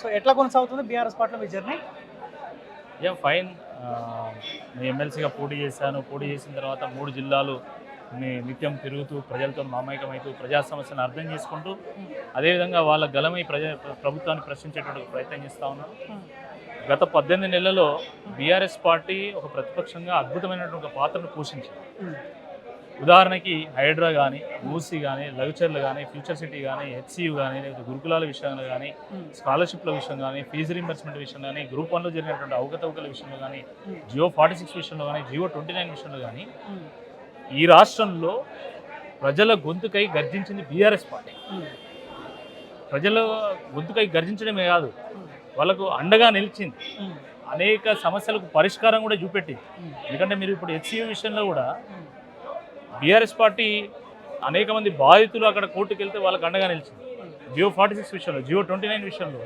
So ఎట్లా కొనసాగుతుంది BRS పార్టీలో మీ జర్నీ? యా ఫైన్ నేను ఎమ్మెల్సీగా పోటీ చేశాను. పోటీ చేసిన తర్వాత మూడు జిల్లాలు నిత్యం తిరుగుతూ ప్రజలతో మామేకమవుతూ ప్రజా సమస్యలను అర్థం చేసుకుంటూ అదేవిధంగా వాళ్ళ గలమై ప్రజా ప్రభుత్వాన్ని ప్రశ్నించేటువంటి ప్రయత్నం చేస్తూ ఉన్నాను గత పద్దెనిమిది నెలల్లో బీఆర్ఎస్ పార్టీ ఒక ప్రతిపక్షంగా అద్భుతమైనటువంటి పాత్రను పోషించింది. ఉదాహరణకి హైడ్రా కానీ మూసీ కానీ లవిచర్లు కానీ ఫ్యూచర్ సిటీ కానీ హెచ్సియు కానీ లేదా గురుకులాల విషయంలో కానీ స్కాలర్షిప్ల విషయం కానీ ఫీజు రీంబర్స్మెంట్ విషయం కానీ గ్రూప్ వన్లో జరిగినటువంటి అవకతవకల విషయంలో కానీ జియో ఫార్టీ సిక్స్ విషయంలో కానీ జియో ట్వంటీ నైన్ విషయంలో కానీ ఈ రాష్ట్రంలో ప్రజల గొంతుకై గర్జించింది బీఆర్ఎస్ పార్టీ. ప్రజల గొంతుకై గర్జించడమే కాదు వాళ్ళకు అండగా నిలిచింది. అనేక సమస్యలకు పరిష్కారం కూడా చూపెట్టింది. ఎందుకంటే మీరు ఇప్పుడు హెచ్సియు విషయంలో కూడా బీఆర్ఎస్ పార్టీ అనేక మంది బాధితులు అక్కడ కోర్టుకు వెళ్తే వాళ్ళకి అండగా నిలిచింది. జియో ఫార్టీ సిక్స్ విషయంలో జియో ట్వంటీ నైన్ విషయంలో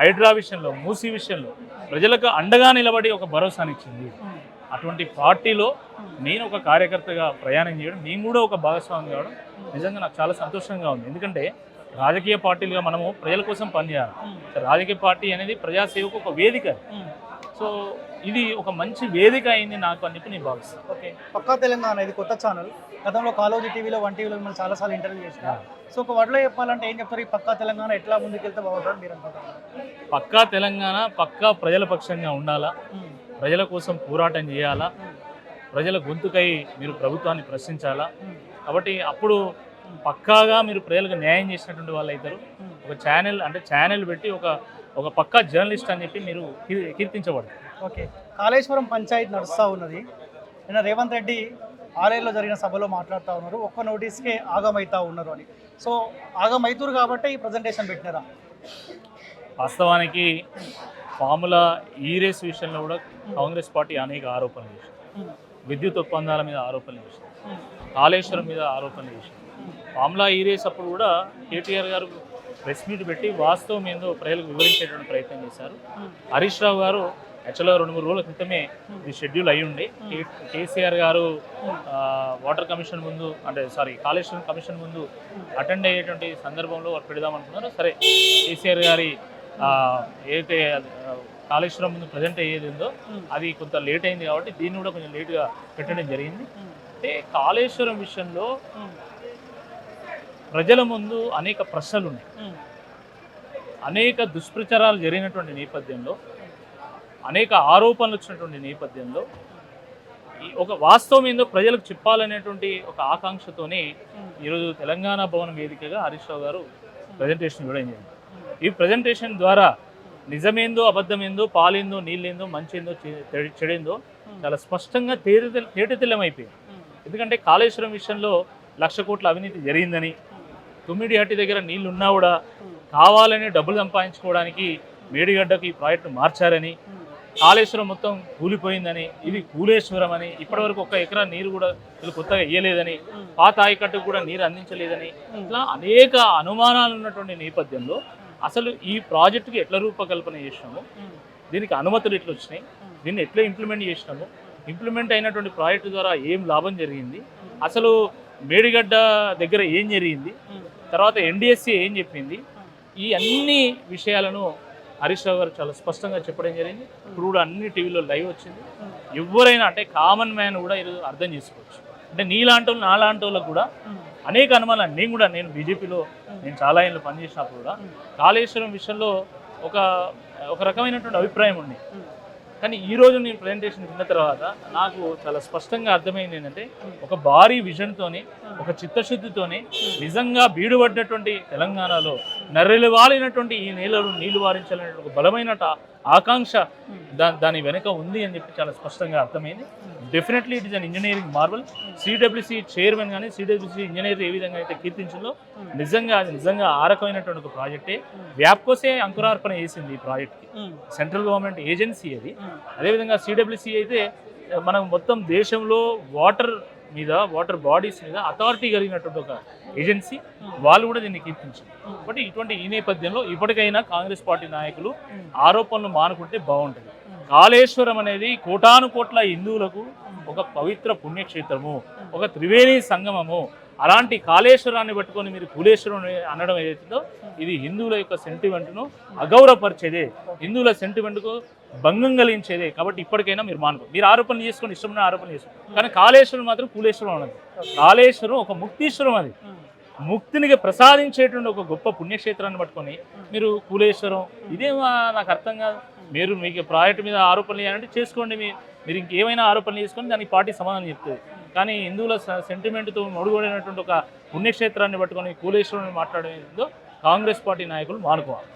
హైడ్రా విషయంలో మూసీ విషయంలో ప్రజలకు అండగా నిలబడి ఒక భరోసానిచ్చింది అటువంటి పార్టీలో నేను ఒక కార్యకర్తగా ప్రయాణం చేయడం నేను కూడా ఒక భాగస్వామి కావడం నిజంగా నాకు చాలా సంతోషంగా ఉంది. ఎందుకంటే రాజకీయ పార్టీలుగా మనము ప్రజల కోసం పనిచేయాలి. రాజకీయ పార్టీ అనేది ప్రజాసేవకు ఒక వేదిక. సో ఇది ఒక మంచి వేదిక అయింది నాకు అని చెప్పి నేను భావిస్తాను ఓకే. పక్కా తెలంగాణ ఇది కొత్త ఛానల్. గతంలో కాలోజీ టీవీలో వన్ టీవీలో మిమ్మల్ని చాలాసార్లు ఇంటర్వ్యూ చేసిన. సో ఒక వడ్లో చెప్పాలంటే ఏం చెప్తారు? ఈ పక్కా తెలంగాణ ఎట్లా ముందుకెళ్తే బాగుంటుంది మీరు అనుకుంటారు పక్కా తెలంగాణ పక్కా ప్రజల పక్షంగా ఉండాలా? ప్రజల కోసం పోరాటం చేయాలా? ప్రజల గొంతుకై మీరు ప్రభుత్వాన్ని ప్రశ్నించాలా? కాబట్టి అప్పుడు పక్కాగా మీరు ప్రజలకు న్యాయం చేసినటువంటి వాళ్ళు అవుతారు. ఒక ఛానల్ అంటే ఛానల్ పెట్టి ఒక ఒక పక్కా జర్నలిస్ట్ అని చెప్పి మీరు కీర్తించబడతారు. ఓకే. కాళేశ్వరం పంచాయతీ నడుస్తూ ఉన్నది. నిన్న రేవంత్ రెడ్డి ఆలయంలో జరిగిన సభలో మాట్లాడుతూ ఉన్నారు. ఒక్క నోటీస్కే ఆగమవుతా ఉన్నారు అని. సో ఆగమవుతురు కాబట్టి ఈ ప్రజెంటేషన్ పెట్టినారా? వాస్తవానికి పాముల ఈ రేస్ విషయంలో కూడా కాంగ్రెస్ పార్టీ అనేక ఆరోపణలు చేసింది. విద్యుత్ ఒప్పందాల మీద ఆరోపణలు చేసింది. కాళేశ్వరం మీద ఆరోపణలు చేసింది. పాములా ఈ రేస్ అప్పుడు కూడా కేటీఆర్ గారు ప్రెస్ మీట్ పెట్టి వాస్తవం ఏందో ప్రజలకు వివరించేటువంటి ప్రయత్నం చేశారు. హరీష్ రావు గారు యాక్చువల్గా రెండు మూడు రోజుల క్రితమే ఇది షెడ్యూల్ అయి ఉండే కేసీఆర్ గారు వాటర్ కమిషన్ ముందు అంటే సారీ కాళేశ్వరం కమిషన్ ముందు అటెండ్ అయ్యేటువంటి సందర్భంలో వారు పెడదాం అనుకున్నారు. సరే కేసీఆర్ గారి ఏదైతే కాళేశ్వరం ముందు ప్రజెంట్ అయ్యేది ఉందో అది కొంత లేట్ అయింది కాబట్టి దీన్ని కూడా కొంచెం లేట్గా పెట్టడం జరిగింది. అంటే కాళేశ్వరం విషయంలో ప్రజల ముందు అనేక ప్రశ్నలు ఉన్నాయి అనేక దుష్ప్రచారాలు జరిగినటువంటి నేపథ్యంలో అనేక ఆరోపణలు వచ్చినటువంటి నేపథ్యంలో ఈ ఒక వాస్తవం ఏందో ప్రజలకు చెప్పాలనేటువంటి ఒక ఆకాంక్షతోనే ఈరోజు తెలంగాణ భవన్ వేదికగా హరీష్ రావు గారు ప్రజెంటేషన్ ఇవ్వడం జరిగింది ఈ ప్రజెంటేషన్ ద్వారా నిజమేందో అబద్ధమేందో పాలేందో నీళ్ళేందో మంచేందో చెడేందో చాలా స్పష్టంగా తేట తేటతెల్లమైపోయింది. ఎందుకంటే కాళేశ్వరం విషయంలో లక్ష కోట్ల అవినీతి జరిగిందని తుమ్మిడి హట్టి దగ్గర నీళ్ళు ఉన్నా కూడా కావాలని డబ్బులు సంపాదించుకోవడానికి మేడిగడ్డకు ఈ ప్రాజెక్టు మార్చారని కాళేశ్వరం మొత్తం కూలిపోయిందని ఇది కూలేశ్వరం అని ఇప్పటివరకు ఒక ఎకరా నీరు కూడా వీళ్ళు కొత్తగా ఇయ్యలేదని పాత ఆయకట్టుకు కూడా నీరు అందించలేదని ఇట్లా అనేక అనుమానాలు ఉన్నటువంటి నేపథ్యంలో అసలు ఈ ప్రాజెక్టుకి ఎట్లా రూపకల్పన చేసినాము? దీనికి అనుమతులు ఎట్లా వచ్చినాయి? దీన్ని ఎట్లా ఇంప్లిమెంట్ చేసినాము? ఇంప్లిమెంట్ అయినటువంటి ప్రాజెక్టు ద్వారా ఏం లాభం జరిగింది? అసలు మేడిగడ్డ దగ్గర ఏం జరిగింది? తర్వాత ఎన్డిఎస్సి ఏం చెప్పింది? ఈ అన్ని విషయాలను హరీష్ రావు గారు చాలా స్పష్టంగా చెప్పడం జరిగింది. ఇప్పుడు కూడా అన్ని టీవీలో లైవ్ వచ్చింది. ఎవరైనా అంటే కామన్ మ్యాన్ కూడా ఈరోజు అర్థం చేసుకోవచ్చు. అంటే నీలాంటి వాళ్ళు నాలాంటి వాళ్ళకు కూడా అనేక అనుమానాలు. నేను కూడా నేను బీజేపీలో నేను చాలా ఏళ్ళు పనిచేసినప్పుడు కూడా కాళేశ్వరం విషయంలో ఒక ఒక రకమైనటువంటి అభిప్రాయం ఉంది. కానీ ఈ రోజు నేను ప్రజెంటేషన్ విన్న తర్వాత నాకు చాలా స్పష్టంగా అర్థమైంది ఏంటంటే ఒక భారీ విజన్తోని ఒక చిత్తశుద్ధితోని నిజంగా బీడుపడ్డటువంటి తెలంగాణలో నర్రెలువాలినటువంటి ఈ నేలను నీళ్ళు వారించాలనే ఒక బలమైన ఆకాంక్ష దా దాని వెనుక ఉంది అని చెప్పి చాలా స్పష్టంగా అర్థమైంది. Definitely it is an engineering marvel CWC chairman కానీ సిడబ్ల్యూసి ఇంజనీర్ ఏ విధంగా అయితే కీర్తించిందో నిజంగా అది నిజంగా ఆ రకమైనటువంటి ఒక ప్రాజెక్టే వ్యాప్కోసే అంకురార్పణ చేసింది ఈ ప్రాజెక్ట్కి సెంట్రల్ గవర్నమెంట్ ఏజెన్సీ అది. అదేవిధంగా సిడబ్ల్యూసి అయితే మనం మొత్తం దేశంలో వాటర్ మీద వాటర్ బాడీస్ మీద అథారిటీ కలిగినటువంటి ఒక ఏజెన్సీ వాళ్ళు కూడా దీన్ని కీర్తించారు. కాబట్టి ఇటువంటి ఈ నేపథ్యంలో ఇప్పటికైనా కాంగ్రెస్ పార్టీ నాయకులు ఆరోపణలు మానుకుంటే బాగుంటుంది. కాళేశ్వరం అనేది కోటాను కోట్ల హిందువులకు ఒక పవిత్ర పుణ్యక్షేత్రము ఒక త్రివేణి సంగమము అలాంటి కాళేశ్వరాన్ని పట్టుకొని మీరు కులేశ్వరం అనడం ఏదైతుందో ఇది హిందువుల యొక్క సెంటిమెంట్ను అగౌరవపరిచేదే. హిందువుల సెంటిమెంట్కు భంగం కలిగించేదే. కాబట్టి ఇప్పటికైనా మీరు మానుకో. మీరు ఆరోపణలు చేసుకొని ఇష్టమైన ఆరోపణలు చేసుకోండి. కానీ కాళేశ్వరం మాత్రం కులేశ్వరం అన్నది కాళేశ్వరం ఒక ముక్తీశ్వరం అది. ముక్తిని ప్రసాదించేటువంటి ఒక గొప్ప పుణ్యక్షేత్రాన్ని పట్టుకొని మీరు కులేశ్వరం ఇదేమా నాకు అర్థం కాదు. మీరు మీకు ప్రాజెక్ట్ మీద ఆరోపణలు చేయాలంటే చేసుకోండి. మీ మీరు ఇంకేమైనా ఆరోపణలు చేసుకొని దానికి పార్టీ సమాధానం చెప్తుంది. కానీ హిందువుల సెంటిమెంట్తో మొడుగొడినటువంటి ఒక పుణ్యక్షేత్రాన్ని పట్టుకొని కులేశ్వరం మాట్లాడేందో కాంగ్రెస్ పార్టీ నాయకులు మానుకోవాలి.